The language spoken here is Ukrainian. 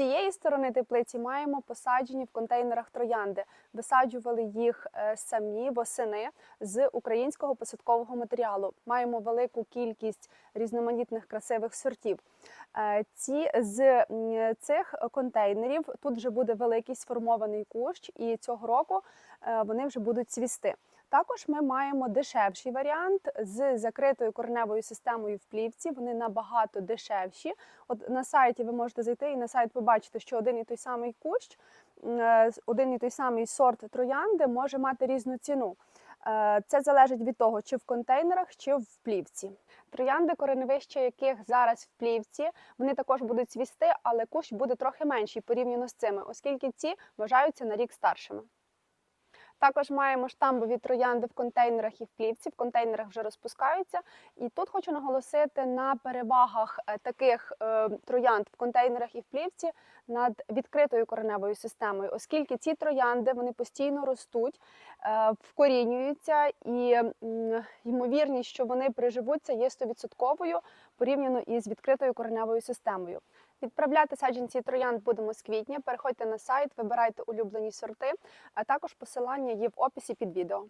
цієї сторони теплиці маємо посаджені в контейнерах троянди. Висаджували їх е, самі восени з українського посадкового матеріалу. Маємо велику кількість різноманітних красивих сортів. Е, Ці з цих контейнерів тут вже буде великий сформований кущ, і цього року е, вони вже будуть цвісти. Також ми маємо дешевший варіант з закритою кореневою системою в плівці. Вони набагато дешевші. От на сайті ви можете зайти і на сайт побачити, що один і той самий кущ, е, один і той самий сорт троянди може мати різну ціну. Е, Це залежить від того, чи в контейнерах, чи в плівці. Троянди, кореневища яких зараз в плівці, вони також будуть цвісти, але кущ буде трохи менший порівняно з цими, оскільки ці вважаються на рік старшими. Також маємо штамбові троянди в контейнерах і в плівці. В контейнерах вже розпускаються. І тут хочу наголосити на перевагах е, таких е, троянд в контейнерах і в плівці над відкритою кореневою системою, оскільки ці троянди вони постійно ростуть, е, вкорінюються, і ймовірність, що вони приживуться, є 100% порівняно із відкритою кореневою системою. Відправляти саджанці троянд будемо з квітня. Переходьте на сайт, вибирайте улюблені сорти, а також посилання є в описі під відео.